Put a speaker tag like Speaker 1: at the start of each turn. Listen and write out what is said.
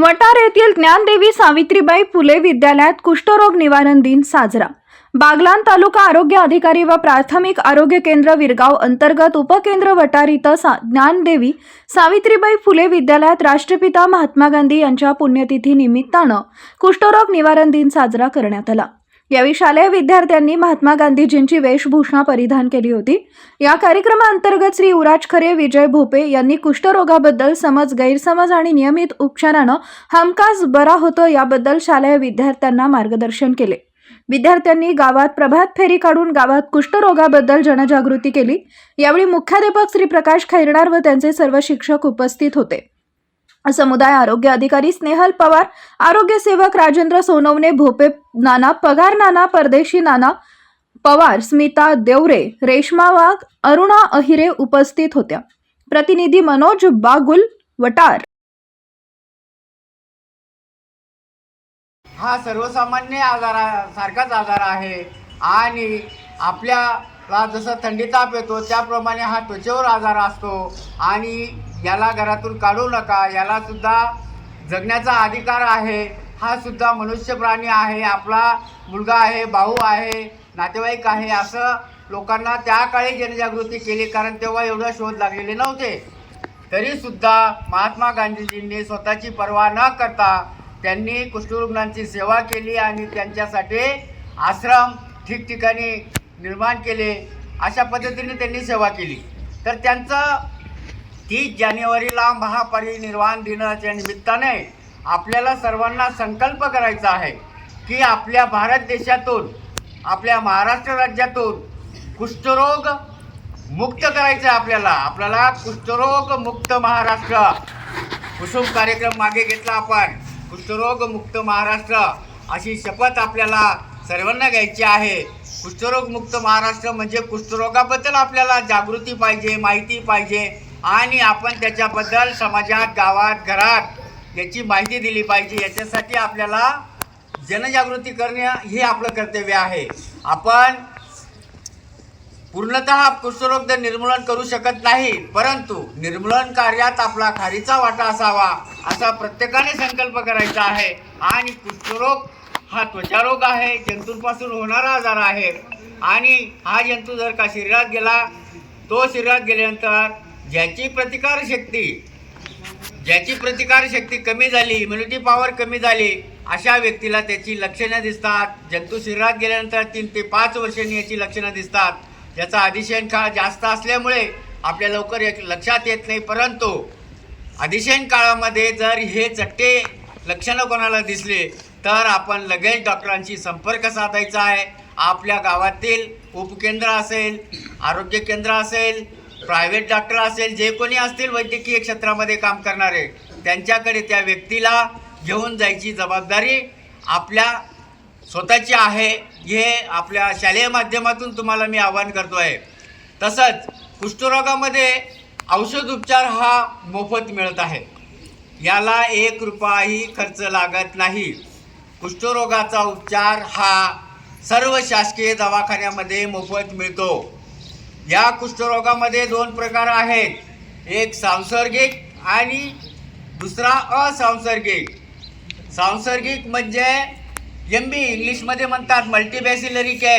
Speaker 1: वटार येथील ज्ञानदेवी सावित्रीबाई फुले विद्यालयात कुष्ठरोग निवारण दिन साजरा. बागलान तालुका आरोग्य अधिकारी व प्राथमिक आरोग्य केंद्र विरगाव अंतर्गत उपकेंद्र वटार इथं सा ज्ञानदेवी सावित्रीबाई फुले विद्यालयात राष्ट्रपिता महात्मा गांधी यांच्या पुण्यतिथी निमित्तानं कुष्ठरोग निवारण दिन साजरा करण्यात आला. यावेळी शालेय विद्यार्थ्यांनी महात्मा गांधीजींची वेशभूषा परिधान केली होती. या कार्यक्रमाअंतर्गत श्री युवराज खरे विजय भोपे यांनी कुष्ठरोगाबद्दल समज गैरसमज आणि नियमित उपचारानं हमखास बरा होतो याबद्दल शालेय विद्यार्थ्यांना मार्गदर्शन केले. विद्यार्थ्यांनी गावात प्रभात फेरी काढून गावात कुष्ठरोगाबद्दल जनजागृती केली. यावेळी मुख्याध्यापक श्री प्रकाश खैरणार व त्यांचे सर्व शिक्षक उपस्थित होते. समुदाय आरोग्य अधिकारी स्नेहल पवार आरोग्य सेवक राजेंद्र सोनवणे भोपे नाना पगार नाना परदेशी नाना पवार स्मिता देवरे रेश्मा वाघ अरुणा अहिरे उपस्थित होत्या. प्रतिनिधी मनोज बागुल वटार.
Speaker 2: हा सर्वसामान्य आजारासारखाच आजार आहे आणि आपल्याला जसं थंडी ताप येतो त्याप्रमाणे हा त्वचेवर आजार असतो आणि याला घरातून काढू नका. याला सुद्धा जगण्याचा अधिकार आहे. हा सुद्धा मनुष्य प्राणी आहे. आपला मुलगा आहे भाऊ आहे नातेवाईक आहे असं लोकांना त्या काळी जनजागृती केली कारण तेव्हा एवढं शोध लागलेले नव्हते. तरीसुद्धा महात्मा गांधीजींनी स्वतःची पर्वा न करता त्यांनी कुष्ठरुग्णांची सेवा केली आणि त्यांच्यासाठी आश्रम ठिकठिकाणी निर्माण केले. अशा पद्धतीने त्यांनी सेवा केली. तर त्यांचं तीस जानेवारीला महापरिनिर्वाण दिनाच्या निमित्ताने आपल्याला सर्वांना संकल्प करायचा आहे की आपल्या भारत देशातून आपल्या महाराष्ट्र राज्यातून कुष्ठरोग मुक्त करायचं आहे आपल्याला. आपल्याला कुष्ठरोग मुक्त महाराष्ट्र. कुसुम कार्यक्रम मागे घेतला आपण. कुष्ठरोग मुक्त महाराष्ट्र अशी शपथ आपल्याला सर्वांना घ्यायची आहे. कुष्ठरोग मुक्त महाराष्ट्र म्हणजे कुष्ठरोगाबद्दल आपल्याला जागृती पाहिजे माहिती पाहिजे. आणि आपण त्याच्याबद्दल समाजात गावात घरात याची माहिती दिली पाहिजे. याच्यासाठी आपल्याला जनजागृती करणे हे आपलं कर्तव्य आहे. आपण पूर्णतः कुष्ठरोग निर्मूलन करू शकत नाही परंतु निर्मूलन कार्यात आपला खारीचा वाटा असावा असा प्रत्येकाने संकल्प करायचा आहे. आणि कुष्ठरोग हा त्वचारोग आहे जंतूंपासून होणारा आजार आहे. आणि हा जंतू जर का शरीरात गेला तो शरीरात गेल्यानंतर ज्याची प्रतिकारशक्ती ज्याची प्रतिकारशक्ती कमी झाली इम्युनिटी पॉवर कमी झाली अशा व्यक्तीला त्याची लक्षणं दिसतात. जंतू शरीरात गेल्यानंतर तीन ते पाच वर्षांनी याची लक्षणं दिसतात. याचा अधिशयन काळ जास्त असल्यामुळे आपल्या लवकर एक लक्षात येत नाही परंतु अधिशयन काळामध्ये जर हे चट्टे लक्षणं कोणाला दिसले तर आपण लगेच डॉक्टरांशी संपर्क साधायचा आहे. आपल्या गावातील उपकेंद्र असेल आरोग्य केंद्र असेल प्रायव्हेट डॉक्टर असेल जे कोणी असतील वैद्यकीय क्षेत्रामध्ये काम करणारे त्यांच्याकडे त्या व्यक्तीला घेऊन जायची जबाबदारी आपल्या स्वतःची आहे हे आपल्या शालेय माध्यमातून तुम्हाला मी आवाहन करतो आहे तसंच कुष्ठरोगामध्ये औषध उपचार हा मोफत मिळत आहे. याला एक रुपयाही खर्च लागत नाही. कुष्ठरोगाचा उपचार हा सर्व शासकीय दवाखान्यामध्ये मोफत मिळतो. या कुष्ठरोगामध्ये दोन प्रकार आहेत. एक सांसर्गिक आणि दुसरा असंसर्गिक. सांसर्गिक म्हणजे एम बी इंग्लिशमध्ये म्हणतात मल्टीबॅसिलरी केस